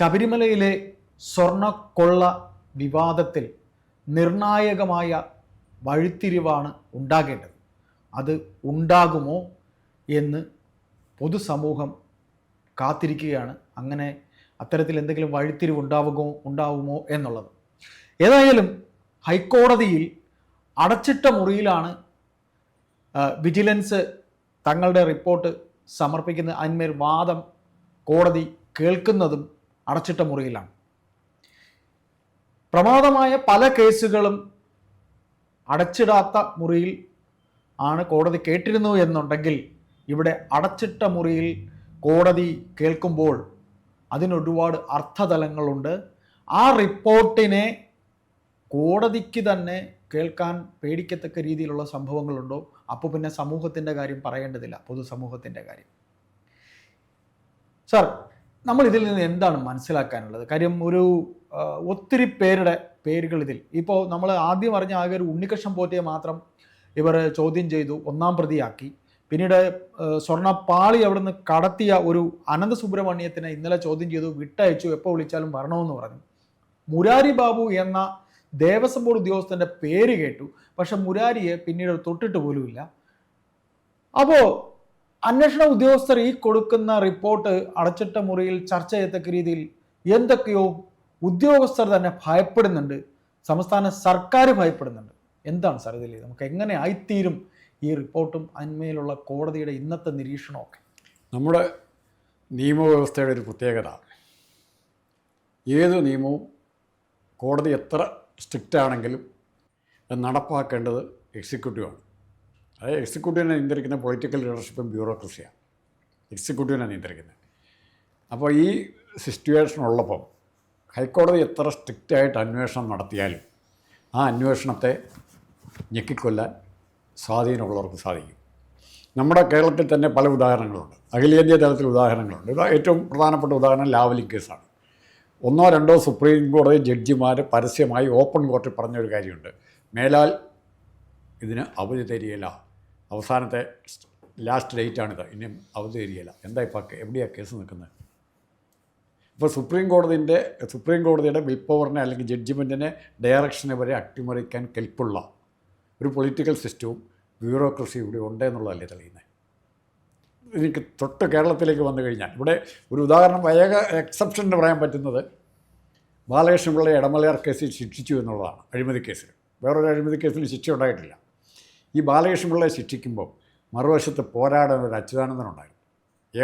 ശബരിമലയിലെ സ്വർണക്കൊള്ള വിവാദത്തിൽ നിർണായകമായ വഴിത്തിരിവാണ് ഉണ്ടാകേണ്ടത്. അത് ഉണ്ടാകുമോ എന്ന് പൊതുസമൂഹം കാത്തിരിക്കുകയാണ്. അങ്ങനെ അത്തരത്തിൽ എന്തെങ്കിലും വഴിത്തിരിവ് ഉണ്ടാവുമോ ഉണ്ടാവുമോ എന്നുള്ളത്. ഏതായാലും ഹൈക്കോടതിയിൽ അടച്ചിട്ട മുറിയിലാണ് വിജിലൻസ് തങ്ങളുടെ റിപ്പോർട്ട് സമർപ്പിക്കുന്ന അതിന്മേൽ വാദം കോടതി കേൾക്കുന്നതും അടച്ചിട്ട മുറിയിലാണ്. പ്രമാദമായ പല കേസുകളും അടച്ചിടാത്ത മുറിയിൽ ആണ് കോടതി കേട്ടിരുന്നു എന്നുണ്ടെങ്കിൽ ഇവിടെ അടച്ചിട്ട മുറിയിൽ കോടതി കേൾക്കുമ്പോൾ അതിനൊരുപാട് അർത്ഥതലങ്ങളുണ്ട്. ആ റിപ്പോർട്ടിനെ കോടതിക്ക് തന്നെ കേൾക്കാൻ പേടിക്കത്തക്ക രീതിയിലുള്ള സംഭവങ്ങളുണ്ടോ? അപ്പോൾ പിന്നെ സമൂഹത്തിന്റെ കാര്യം പറയേണ്ടതില്ല പൊതുസമൂഹത്തിന്റെ കാര്യം. സാർ നമ്മൾ ഇതിൽ നിന്ന് എന്താണ് മനസ്സിലാക്കാനുള്ളത്? കാര്യം ഒരു ഒത്തിരി പേരുടെ പേരുകൾ ഇതിൽ ഇപ്പോൾ നമ്മൾ ആദ്യം അറിഞ്ഞ ആകെ ഒരു ഉണ്ണികൃഷ്ണൻ പോറ്റിയെ മാത്രം ഇവർ ചോദ്യം ചെയ്തു ഒന്നാം പ്രതിയാക്കി. പിന്നീട് സ്വർണപ്പാളി അവിടുന്ന് കടത്തിയ ഒരു അനന്ത സുബ്രഹ്മണ്യത്തിനെ ഇന്നലെ ചോദ്യം ചെയ്തു വിട്ടയച്ചു എപ്പോൾ വിളിച്ചാലും വരണമെന്ന് പറഞ്ഞു. മുരാരി ബാബു എന്ന ദേവസ്വം ബോർഡ് ഉദ്യോഗസ്ഥന്റെ പേര് കേട്ടു. പക്ഷെ മുരാരിയെ പിന്നീട് തൊട്ടിട്ട് പോലുമില്ല. അപ്പോൾ അന്വേഷണ ഉദ്യോഗസ്ഥർ ഈ കൊടുക്കുന്ന റിപ്പോർട്ട് അടച്ചിട്ട മുറിയിൽ ചർച്ച ചെയ്യത്തക്ക രീതിയിൽ എന്തൊക്കെയോ ഉദ്യോഗസ്ഥർ തന്നെ ഭയപ്പെടുന്നുണ്ട്. സംസ്ഥാന സർക്കാർ ഭയപ്പെടുന്നുണ്ട്. എന്താണ് സാർ ഇതിൽ നമുക്ക് എങ്ങനെ ആയിത്തീരും ഈ റിപ്പോർട്ടും അതിന്മേലുള്ള കോടതിയുടെ ഇന്നത്തെ നിരീക്ഷണമൊക്കെ? നമ്മുടെ നിയമവ്യവസ്ഥയുടെ ഒരു പ്രത്യേകത. ഏത് നിയമവും കോടതി എത്ര സ്ട്രിക്റ്റ് ആണെങ്കിലും നടപ്പാക്കേണ്ടത് എക്സിക്യൂട്ടീവാണ്. അത് എക്സിക്യൂട്ടീവിനെ നിയന്ത്രിക്കുന്ന പൊളിറ്റിക്കൽ ലീഡർഷിപ്പും ബ്യൂറോക്രസിയാണ്. എക്സിക്യൂട്ടീവിനെ നിയന്ത്രിക്കുന്നത്. അപ്പോൾ ഈ സിറ്റുവേഷൻ ഉള്ളപ്പം ഹൈക്കോടതി എത്ര സ്ട്രിക്റ്റ് ആയിട്ട് അന്വേഷണം നടത്തിയാലും ആ അന്വേഷണത്തെ ഞെക്കിക്കൊല്ലാൻ സ്വാധീനമുള്ളവർക്ക് സാധിക്കും. നമ്മുടെ കേരളത്തിൽ തന്നെ പല ഉദാഹരണങ്ങളുണ്ട്. അഖിലേന്ത്യാ തലത്തിൽ ഉദാഹരണങ്ങളുണ്ട്. ഏറ്റവും പ്രധാനപ്പെട്ട ഉദാഹരണം ലാവലിംഗ് കേസാണ്. ഒന്നോ രണ്ടോ സുപ്രീം കോടതി ജഡ്ജിമാർ പരസ്യമായി ഓപ്പൺ കോർട്ടിൽ പറഞ്ഞൊരു കാര്യമുണ്ട്. മേലാൽ ഇതിന് അവധി തരികയില്ല. അവസാനത്തെ ലാസ്റ്റ് ഡേറ്റാണിത് ഇനിയും അവധി തരികയില്ല എന്താ ഇപ്പോൾ എവിടെയാണ് കേസ് നിൽക്കുന്നത് ഇപ്പോൾ സുപ്രീം കോടതിന്റെ സുപ്രീം കോടതിയുടെ വിൽ പവറിനെ അല്ലെങ്കിൽ ജഡ്ജ്മെന്റിനെ ഡയറക്ഷനെ വരെ അട്ടിമറിക്കാൻ കെൽപ്പുള്ള ഒരു പൊളിറ്റിക്കൽ സിസ്റ്റവും ബ്യൂറോക്രസി ഇവിടെ ഉണ്ട് എന്നുള്ളതല്ലേ തെളിയുന്നത് എനിക്ക് തൊട്ട് കേരളത്തിലേക്ക് വന്നു കഴിഞ്ഞാൽ ഇവിടെ ഒരു ഉദാഹരണം ഏക എക്സെപ്ഷൻ എന്ന് പറയാൻ പറ്റുന്നത് ബാലകൃഷ്ണപിള്ളയെ ഇടമലയാർ കേസിൽ ശിക്ഷിച്ചു എന്നുള്ളതാണ് അഴിമതി കേസിൽ. വേറൊരു അഴിമതി കേസിൽ ശിക്ഷ ഉണ്ടായിട്ടില്ല. ഈ ബാലകൃഷ്ണ പിള്ളയെ ശിക്ഷിക്കുമ്പോൾ മറുവശത്ത് പോരാടാൻ ഒരു അച്യുതാനന്ദനുണ്ടായിരുന്നു.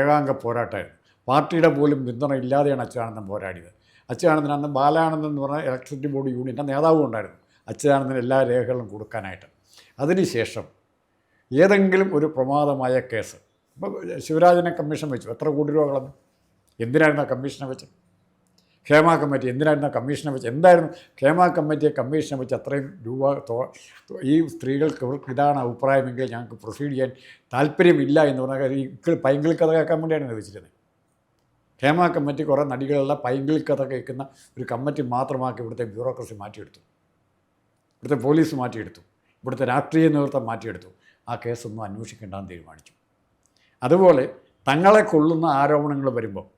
ഏകാംഗ പോരാട്ടമായിരുന്നു. പാർട്ടിയുടെ പോലും പിന്തുണ ഇല്ലാതെയാണ് അച്യുതാനന്ദൻ പോരാടിയത്. അച്യുതാനന്ദൻ അന്ന് ബാലാനന്ദൻ എന്ന് പറഞ്ഞ ഇലക്ട്രിസിറ്റി ബോർഡ് യൂണിയന്റെ നേതാവും ഉണ്ടായിരുന്നു. അച്യുതാനന്ദൻ എല്ലാ രേഖകളും കൊടുക്കാനായിട്ട്. അതിനുശേഷം ഏതെങ്കിലും ഒരു പ്രമാദമായ കേസ്. ഇപ്പോൾ ശിവരാജനെ കമ്മീഷൻ വെച്ചു. എത്ര കോടി രൂപ കളഞ്ഞു? എന്തിനായിരുന്നു ആ കമ്മീഷനെ വെച്ച് ക്ഷേമ കമ്മിറ്റി എന്തിനായിരുന്നു കമ്മീഷനെ വെച്ച് എന്തായിരുന്നു? ക്ഷേമ കമ്മിറ്റിയെ കമ്മീഷനെ വെച്ച് അത്രയും രൂപ ഈ സ്ത്രീകൾക്ക് ഇവർക്ക് ഇതാണ് അഭിപ്രായമെങ്കിൽ ഞങ്ങൾക്ക് പ്രൊസീഡ് ചെയ്യാൻ താല്പര്യമില്ല എന്ന് പറഞ്ഞ കാര്യം ഈ പൈങ്കിളി കഥ കേൾക്കാൻ വേണ്ടിയാണ് ഇത് വെച്ചിരുന്നത് ക്ഷേമ കമ്മിറ്റി കുറേ നടികളുള്ള പൈങ്കിളി കഥ കേൾക്കുന്ന ഒരു കമ്മിറ്റി മാത്രമാക്കി ഇവിടുത്തെ ബ്യൂറോക്രസി മാറ്റിയെടുത്തു. ഇവിടുത്തെ പോലീസ് മാറ്റിയെടുത്തു. ഇവിടുത്തെ രാഷ്ട്രീയ നേതൃത്വം മാറ്റിയെടുത്തു. ആ കേസൊന്നും അന്വേഷിക്കേണ്ടെന്ന് തീരുമാനിച്ചു. അതുപോലെ തങ്ങളെ കൊള്ളുന്ന ആരോപണങ്ങൾ വരുമ്പോൾ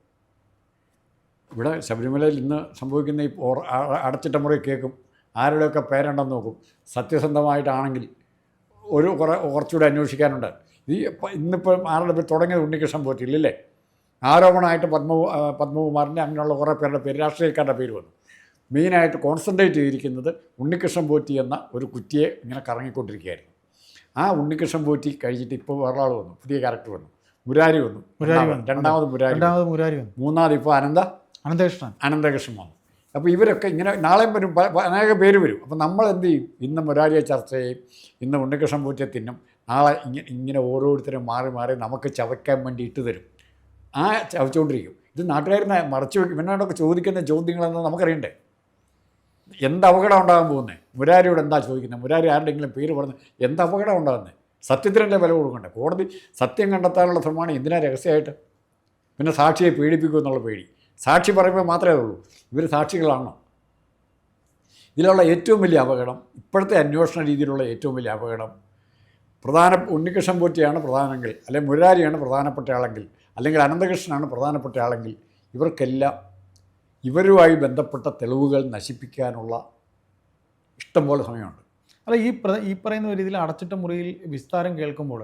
ഇവിടെ ശബരിമലയിൽ ഇന്ന് സംഭവിക്കുന്ന ഈ അടച്ചിട്ട മുറി കേൾക്കും ആരുടെയൊക്കെ പേരുണ്ടെന്ന് നോക്കും. സത്യസന്ധമായിട്ടാണെങ്കിൽ ഒരു കുറേ കുറച്ചുകൂടെ അന്വേഷിക്കാനുണ്ട്. ഈ ഇന്നിപ്പം ഇന്നിപ്പോൾ ആരുടെ പേര് തുടങ്ങിയത് ഉണ്ണികൃഷ്ണൻ പോറ്റില്ലല്ലേ ആരോപണമായിട്ട് പത്മ പത്മകുമാറിന്റെ അങ്ങനെയുള്ള കുറേ പേരുടെ പേര് രാഷ്ട്രീയക്കാരുടെ പേര് വന്നു. മെയിനായിട്ട് കോൺസെൻട്രേറ്റ് ചെയ്തിരിക്കുന്നത് ഉണ്ണികൃഷ്ണൻ പോറ്റി എന്ന ഒരു കുറ്റിയെ ഇങ്ങനെ കറങ്ങിക്കൊണ്ടിരിക്കുകയായിരുന്നു. ആ ഉണ്ണികൃഷ്ണൻ പോറ്റി കഴിഞ്ഞിട്ട് ഇപ്പോൾ വേറൊരാൾ വന്നു പുതിയ ക്യാരക്ടർ വന്നു. മുരാരി വന്നു. മുരാരി രണ്ടാമത് വന്നു. രണ്ടാമത് മുരാരി. രണ്ടാമത് മുരാരി വന്നു. മൂന്നാമത് ഇപ്പോൾ അനന്ത അനന്തകൃഷ്ണൻ. അനന്തകൃഷ്ണൻ. വന്നു അപ്പോൾ ഇവരൊക്കെ ഇങ്ങനെ നാളെയും വരും അനേക പേര് വരും. അപ്പോൾ നമ്മൾ എന്ത് ചെയ്യും? ഇന്ന് മുരാരിയെ ചർച്ച ചെയ്യും ഇന്ന് ഉണ്ണികൃഷ്ണൻ പൂച്ച തിന്നും നാളെ ഇങ്ങനെ ഇങ്ങനെ ഓരോരുത്തരും മാറി മാറി നമുക്ക് ചവയ്ക്കാൻ വേണ്ടി ഇട്ട് തരും. ആ ചവച്ചുകൊണ്ടിരിക്കും ഇത് നാട്ടുകാരനെ മറച്ചു വെക്കും ഇവനോടൊക്കെ ചോദിക്കുന്ന ചോദ്യങ്ങളെന്ന് നമുക്കറിയണ്ടേ? എന്ത് അപകടം ഉണ്ടാകാൻ പോകുന്നത് മുരാരിയോട് എന്താ ചോദിക്കുന്നത് മുരാരി ആരുടെങ്കിലും പേര് പറഞ്ഞ് എന്ത് അപകടം ഉണ്ടാകുന്നത് സത്യത്തിനല്ലേ വില കൊടുക്കണ്ടേ? കോടതി സത്യം കണ്ടെത്താനുള്ള ശ്രമമാണ് എന്തിനാ രഹസ്യമായിട്ട്? പിന്നെ സാക്ഷിയെ പീഡിപ്പിക്കും എന്നുള്ള പേടി. സാക്ഷി പറയുമ്പോൾ മാത്രമേ ഉള്ളൂ. ഇവർ സാക്ഷികളാണോ. ഇതിലുള്ള ഏറ്റവും വലിയ അപകടം ഇപ്പോഴത്തെ അന്വേഷണ രീതിയിലുള്ള ഏറ്റവും വലിയ അപകടം പ്രധാന ഉണ്ണികൃഷ്ണൻ പോറ്റിയാണ് പ്രധാനമെങ്കിൽ അല്ലെങ്കിൽ മുരാരിയാണ് പ്രധാനപ്പെട്ട ആളെങ്കിൽ അല്ലെങ്കിൽ അനന്തകൃഷ്ണനാണ് പ്രധാനപ്പെട്ട ആളെങ്കിൽ ഇവർക്കെല്ലാം ഇവരുമായി ബന്ധപ്പെട്ട തെളിവുകൾ നശിപ്പിക്കാനുള്ള ഇഷ്ടംപോലെ സമയമുണ്ട്. അല്ല ഈ ഈ പറയുന്ന ഒരു ഇതിൽ അടച്ചിട്ട മുറിയിൽ വിസ്താരം കേൾക്കുമ്പോൾ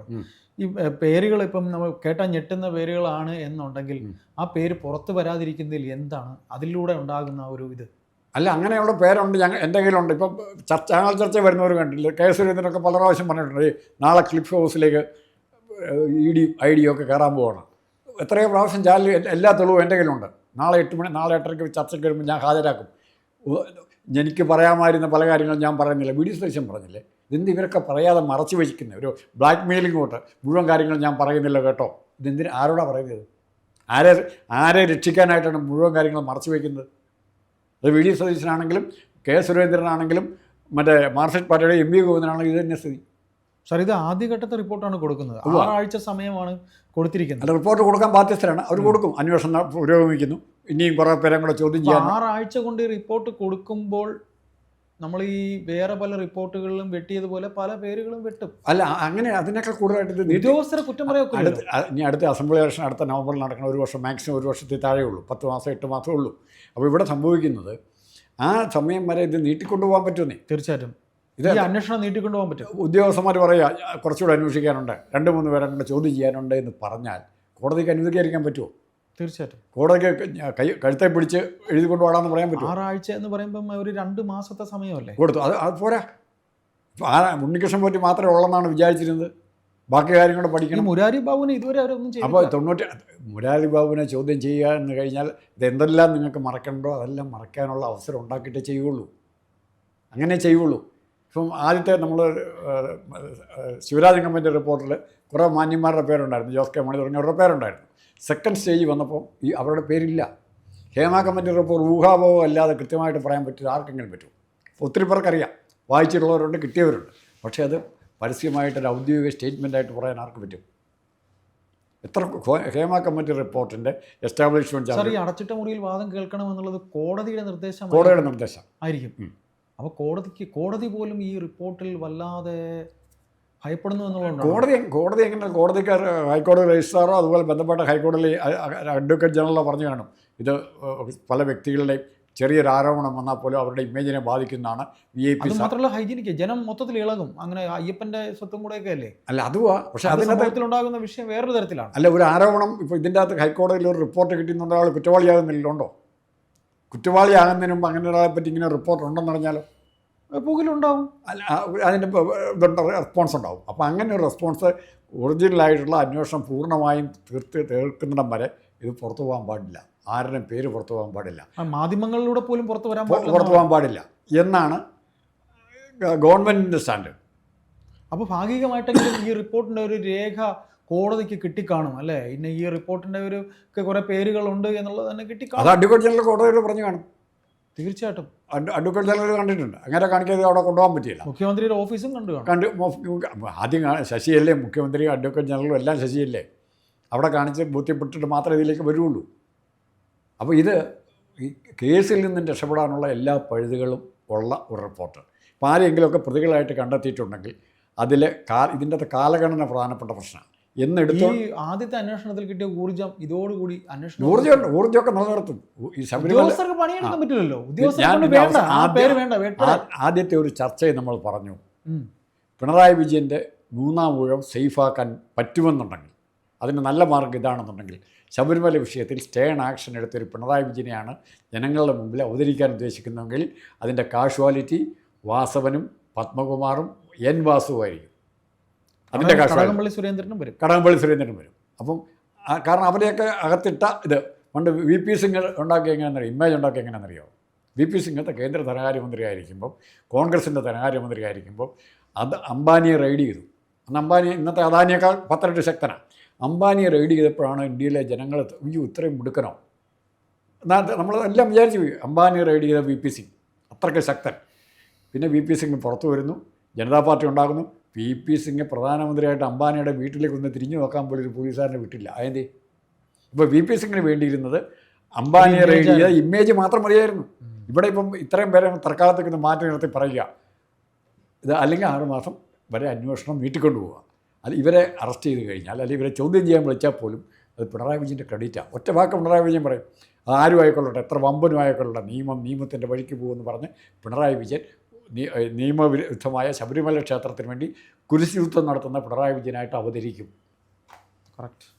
ഈ പേരുകൾ ഇപ്പം നമ്മൾ കേട്ടാൽ ഞെട്ടുന്ന പേരുകളാണ് എന്നുണ്ടെങ്കിൽ ആ പേര് പുറത്ത് വരാതിരിക്കുന്നതിൽ എന്താണ്? അതിലൂടെ ഉണ്ടാകുന്ന ഒരു ഇത്? അല്ല അങ്ങനെയുള്ള പേരുണ്ട് ഞങ്ങൾ എന്റെ കയ്യിലുണ്ട്. ഇപ്പം ചർച്ച ചാനൽ ചർച്ച വരുന്നവർ കണ്ടില്ല? കെ. സുരേന്ദ്രനൊക്കെ പല പ്രാവശ്യം പറഞ്ഞിട്ടുണ്ട്. നാളെ ക്ലിഫ് ഹൗസിലേക്ക് ഇ ഡി ഐ ഡി ഒക്കെ കയറാൻ പോവാണ്. എത്രയോ പ്രാവശ്യം ചാനൽ എല്ലാ തെളിവും എന്റെ കയ്യിലുണ്ട്. നാളെ എട്ട് മണി നാളെ എട്ടരയ്ക്ക് ചർച്ചയ്ക്ക് വരുമ്പോൾ ഞാൻ ഹാജരാക്കും. എനിക്ക് പറയാമായിരുന്ന പല കാര്യങ്ങളും ഞാൻ പറയുന്നില്ല വീഡിയോ ഡി പറഞ്ഞില്ലേ? ഇതെന്ത് ഇവരൊക്കെ പറയാതെ മറച്ചു വെച്ചിരിക്കുന്ന? ഒരു ബ്ലാക്ക് മെയിലിംഗ് കൂട്ട് മുഴുവൻ കാര്യങ്ങളും ഞാൻ പറയുന്നില്ല കേട്ടോ. ഇതെന്തിന് ആരോടാ പറയുന്നത്? ആരെ ആരെ രക്ഷിക്കാനായിട്ടാണ് മുഴുവൻ കാര്യങ്ങൾ മറച്ചു വയ്ക്കുന്നത് അത് വീഡിയോ ഡി സതീശനാണെങ്കിലും കെ സുരേന്ദ്രനാണെങ്കിലും മറ്റേ മാർക്സിസ്റ്റ് പാർട്ടിയുടെ എം പി ഗോവിന്ദനാണെങ്കിലും ഇത് തന്നെ സ്ഥിതി. സാർ ഇത് ആദ്യഘട്ടത്തെ റിപ്പോർട്ടാണ് കൊടുക്കുന്നത്. ആറാഴ്ച സമയമാണ് കൊടുത്തിരിക്കുന്നത്. റിപ്പോർട്ട് കൊടുക്കാൻ ബാധ്യസ്ഥരാണ്. അവർ കൊടുക്കും. അന്വേഷണം പുരോഗമിക്കുന്നു. ഇനിയും കുറേ പേരെ കൂടെ ചോദ്യം ചെയ്യാം ആറാഴ്ച കൊണ്ട് ഈ റിപ്പോർട്ട് കൊടുക്കുമ്പോൾ നമ്മൾ ഈ വേറെ പല റിപ്പോർട്ടുകളിലും വെട്ടിയതുപോലെ പല പേരുകളും വെട്ടും. അല്ല അങ്ങനെ അതിനേക്കാൾ കൂടുതലായിട്ട് ഉദ്യോഗസ്ഥരെ കുറ്റം അ- ഇനി അടുത്ത അസംബ്ലി ഇലക്ഷൻ അടുത്ത നവംബറിൽ നടക്കുന്ന ഒരു വർഷം മാക്സിമം ഒരു വർഷത്തിൽ താഴെ ഉള്ളൂ. പത്ത് മാസം എട്ട് മാസമേ ഉള്ളൂ. അപ്പോൾ ഇവിടെ സംഭവിക്കുന്നത് ആ സമയം വരെ ഇത് നീട്ടിക്കൊണ്ടുപോകാൻ പറ്റുമെന്നേ? തീർച്ചയായിട്ടും. ഇത് അന്വേഷണം നീട്ടിക്കൊണ്ടു പോകാൻ പറ്റും. ഉദ്യോഗസ്ഥന്മാർ പറയുക "ആ, കുറച്ചുകൂടെ അന്വേഷിക്കാനുണ്ട് രണ്ട് മൂന്ന് പേരെ കൂടെ ചോദ്യം ചെയ്യാനുണ്ട് എന്ന് പറഞ്ഞാൽ കോടതിക്ക് അനുവദിക്കാതിരിക്കാൻ പറ്റുമോ തീർച്ചയായിട്ടും. കോടതിക്ക് കൈ കഴുത്തെ പിടിച്ച് എഴുതി കൊണ്ടുപോകാമെന്ന് പറയാൻ പറ്റും ആറാഴ്ച എന്ന് പറയുമ്പം ഒരു രണ്ട് മാസത്തെ സമയമല്ലേ? കൊടുത്തു. അത് അത് പോരാ. ഇപ്പം ആ ഉണ്ണികൃഷ്ണൻ പോറ്റി മാത്രമേ ഉള്ളെന്നാണ് വിചാരിച്ചിരുന്നത്. ബാക്കി കാര്യങ്ങൾ കൂടെ പഠിക്കണം. മുരാരി ബാബുവിനെ ഇതുവരെ അവരൊന്നും ചെയ്യും അപ്പോൾ തൊണ്ണൂറ്റി മുരാരി ബാബുവിനെ ചോദ്യം ചെയ്യുക എന്ന് കഴിഞ്ഞാൽ ഇതെന്തെല്ലാം നിങ്ങൾക്ക് മറക്കണ്ടോ? അതെല്ലാം മറക്കാനുള്ള അവസരം ഉണ്ടാക്കിയിട്ടേ ചെയ്യുള്ളൂ. അങ്ങനെ ചെയ്യുള്ളൂ. ഇപ്പം ആദ്യത്തെ നമ്മൾ ശിവരാജൻ റിപ്പോർട്ടിൽ കുറേ മാന്യന്മാരുടെ പേരുണ്ടായിരുന്നു. ജോസ് കെ മണി തുടങ്ങിയവരുടെ പേരുണ്ടായിരുന്നു. സെക്കൻഡ് സ്റ്റേജ് വന്നപ്പോൾ ഈ അവരുടെ പേരില്ല. ഹേമ കമ്മിറ്റി റിപ്പോർട്ട് ഊഹാഭോഹം അല്ലാതെ കൃത്യമായിട്ട് പറയാൻ പറ്റില്ല. ആർക്കെങ്കിലും പറ്റും. ഒത്തിരി പേർക്കറിയാം വായിച്ചിട്ടുള്ളവരുണ്ട് കിട്ടിയവരുണ്ട്. പക്ഷേ അത് പരസ്യമായിട്ടൊരു ഔദ്യോഗിക സ്റ്റേറ്റ്മെന്റായിട്ട് പറയാൻ ആർക്ക് പറ്റും? എത്ര ഹേമ കമ്മിറ്റി സാർ ഈ അടച്ചിട്ട മുറിയിൽ വാദം കേൾക്കണം എന്നുള്ളത് കോടതിയുടെ നിർദ്ദേശം കോടതിയുടെ നിർദ്ദേശം. ആയിരിക്കും. അപ്പോൾ കോടതിക്ക് കോടതി പോലും ഈ റിപ്പോർട്ടിൽ വല്ലാതെ ഭയപ്പെടുന്നു എന്നുള്ളതാണ് കോടതി കോടതി എങ്ങനെ കോടതിക്കാർ ഹൈക്കോടതി രജിസ്ട്രാറോ അതുപോലെ ബന്ധപ്പെട്ട ഹൈക്കോടതി അഡ്വക്കേറ്റ് ജനറലോ പറഞ്ഞു കാണും. ഇത് പല വ്യക്തികളുടെയും ചെറിയൊരു ആരോപണം വന്നാൽ പോലും അവരുടെ ഇമേജിനെ ബാധിക്കുന്നതാണ് വി ഐ പി മാത്രമല്ല ഹൈജീനിക്ക് ജനം മൊത്തത്തിൽ ഇളകും. അങ്ങനെ അയ്യപ്പന്റെ സ്വത്തും കൂടെയൊക്കെ അല്ലേ? അല്ല അതുവാ. പക്ഷെ അതിനകത്തുണ്ടാകുന്ന വിഷയം വേറൊരു തരത്തിലാണ്. അല്ല ഒരു ആരോപണം ഇപ്പോൾ ഇതിന്റെ അകത്ത് ഹൈക്കോടതിയിൽ ഒരു റിപ്പോർട്ട് കിട്ടുന്നുണ്ട് ആൾ കുറ്റവാളിയാകുന്നില്ലുണ്ടോ കുറ്റവാളിയാകുന്നതിന് മുമ്പ് അങ്ങനെ ഒരാളെ പറ്റി ഇങ്ങനെ റിപ്പോർട്ട് ഉണ്ടെന്ന് പറഞ്ഞാലോ? പോകിലുണ്ടാവും അല്ല അതിന്റെ ഇതുണ്ട് റെസ്പോൺസ് ഉണ്ടാവും. അപ്പോൾ അങ്ങനെ ഒരു റെസ്പോൺസ് ഒറിജിനലായിട്ടുള്ള അന്വേഷണം പൂർണമായും തീർത്ത് തീർക്കുന്നിടം വരെ ഇത് പുറത്തു പോകാൻ പാടില്ല. ആരുടെയും പേര് പുറത്തു പോകാൻ പാടില്ല. മാധ്യമങ്ങളിലൂടെ പോലും പുറത്തു വരാൻ പുറത്തു പോകാൻ പാടില്ല എന്നാണ് ഗവൺമെന്റിന്റെ സ്റ്റാൻഡേർഡ്. അപ്പോൾ ഭാഗികമായിട്ടെങ്കിലും ഈ റിപ്പോർട്ടിന്റെ ഒരു രേഖ കോടതിക്ക് കിട്ടിക്കാണും അല്ലേ? ഇന്ന ഈ റിപ്പോർട്ടിന്റെ ഒരു ഒക്കെ കുറെ പേരുകളുണ്ട് എന്നുള്ളത് തന്നെ അത് കിട്ടിക്കാണും അഡ്വക്കേറ്റ് ജനറൽ കോടതിയിൽ പറഞ്ഞു കാണും. തീർച്ചയായിട്ടും. അഡ് അഡ്വക്കേറ്റ് ജനറൽ കണ്ടിട്ടുണ്ട്. അങ്ങനെ കാണിക്കാതെ അവിടെ കൊണ്ടുപോകാൻ പറ്റിയില്ല. മുഖ്യമന്ത്രിയുടെ ഓഫീസും കണ്ടു കണ്ടു. ആദ്യം ശശിയല്ലേ മുഖ്യമന്ത്രി അഡ്വക്കേറ്റ് ജനറലും എല്ലാം ശശിയല്ലേ? അവിടെ കാണിച്ച് ബോധ്യപ്പെട്ടിട്ട് മാത്രമേ ഇതിലേക്ക് വരുള്ളൂ. അപ്പോൾ ഇത് ഈ കേസിൽ നിന്നും രക്ഷപ്പെടാനുള്ള എല്ലാ പഴുതുകളും ഉള്ള ഒരു റിപ്പോർട്ട്. ഇപ്പോൾ ആരെങ്കിലുമൊക്കെ പ്രതികളായിട്ട് കണ്ടെത്തിയിട്ടുണ്ടെങ്കിൽ അതിൽ കാ ഇതിന്റെ അകത്ത് കാലഗണന പ്രധാനപ്പെട്ട പ്രശ്നമാണ്. എന്നെടുത്തോ? ഈ ആദ്യത്തെ അന്വേഷണത്തിൽ കിട്ടിയ ഊർജം ഇതോടുകൂടി അന്വേഷണം ഊർജം ഊർജമൊക്കെ നിലനിർത്തും. ഈ ശബരിമല ഉദ്യോഗസ്ഥർക്ക് പണിയെടുക്കാൻ പറ്റില്ലല്ലോ. ഉദ്യോഗസ്ഥർക്ക് വേണ്ട. ആ പേര് വേണ്ട ആ- ആദ്യത്തെ ഒരു ചർച്ചയെ നമ്മൾ പറഞ്ഞു. ഉം. പിണറായി വിജയന്റെ മൂന്നാം ഊഴം സേഫാക്കാൻ പറ്റുമെന്നുണ്ടെങ്കിൽ അതിന് നല്ല മാർഗം ഇതാണെന്നുണ്ടെങ്കിൽ ശബരിമല വിഷയത്തിൽ സ്റ്റേൺ ആക്ഷൻ എടുത്തൊരു പിണറായി വിജയനെയാണ് ജനങ്ങളുടെ മുമ്പിൽ അവതരിക്കാൻ ഉദ്ദേശിക്കുന്നതെങ്കിൽ അതിന്റെ കാഷ്വാലിറ്റി വാസവനും പത്മകുമാറും എൻ വാസുവായിരിക്കും. അതിന്റെ കടകംപള്ളി സുരേന്ദ്രനും വരും. കടകംപള്ളി സുരേന്ദ്രനും വരും. അപ്പം കാരണം അവരെയൊക്കെ അകത്തിട്ട ഇത് പണ്ട് വി പി സിംഗ് ഉണ്ടാക്കി എങ്ങനെയാണെന്നറിയോ? ഇമേജ് ഉണ്ടാക്കി എങ്ങനെയാണെന്നറിയോ? വി പി സിംഗത്തെ കേന്ദ്ര ധനകാര്യമന്ത്രി ആയിരിക്കുമ്പോൾ കോൺഗ്രസിന്റെ ധനകാര്യമന്ത്രി ആയിരിക്കുമ്പോൾ അത് അംബാനിയെ റൈഡ് ചെയ്തു. അന്ന് അംബാനി ഇന്നത്തെ അദാനിയേക്കാൾ പത്തരട്ട് ശക്തനാണ് അംബാനിയെ റെയ്ഡ് ചെയ്തപ്പോഴാണ് ഇന്ത്യയിലെ ജനങ്ങൾ അയ്യോ ഇത്രയും മുടുക്കനോ? എന്നാൽ നമ്മളെല്ലാം വിചാരിച്ചു പോയി. അംബാനി റെയ്ഡ് ചെയ്ത വി പി സിംഗ്. അത്രയ്ക്ക് ശക്തൻ. പിന്നെ വി പി സിംഗ് പുറത്തു വരുന്നു. ജനതാ പാർട്ടി ഉണ്ടാകുന്നു. വി പി സിംഗ് പ്രധാനമന്ത്രിയായിട്ട് അംബാനിയുടെ വീട്ടിലേക്ക് ഒന്ന് തിരിഞ്ഞു നോക്കാൻ പോലും ഒരു പോലീസുകാരനെ വിട്ടില്ല. അതെന്തേ? ഇപ്പോൾ വി പി സിംഗിന് വേണ്ടിയിരുന്നത് അംബാനിയെ റെയ്ഡ് ചെയ്ത ഇമേജ് മാത്രം മതിയായിരുന്നു. ഇവിടെ ഇപ്പം ഇത്രയും പേരെ തർക്കാലത്തേക്ക് ഒന്ന് മാറ്റി നിർത്തി പറയുക. ഇത് അല്ലെങ്കിൽ ആറുമാസം വരെ അന്വേഷണം നീട്ടിക്കൊണ്ടു പോവുക. അല്ല ഇവരെ അറസ്റ്റ് ചെയ്ത് കഴിഞ്ഞാൽ അല്ലെങ്കിൽ ഇവരെ ചോദ്യം ചെയ്യാൻ വിളിച്ചാൽ പോലും അത് പിണറായി വിജയന്റെ ക്രെഡിറ്റാണ് ഒറ്റ വാക്ക് പിണറായി വിജയൻ പറയും. ആരും ആയിക്കൊള്ളട്ടെ എത്ര വമ്പനും ആയിക്കൊള്ളട്ടെ നിയമം നിയമത്തിന്റെ വഴിക്ക് പോകുമെന്ന് പറഞ്ഞ് പിണറായി വിജയൻ നിയമവിരുദ്ധമായ ശബരിമല ക്ഷേത്രത്തിന് വേണ്ടി കുരിശുയുദ്ധം നടത്തുന്ന പിണറായി വിജയനായിട്ട് അവതരിക്കും. കറക്റ്റ്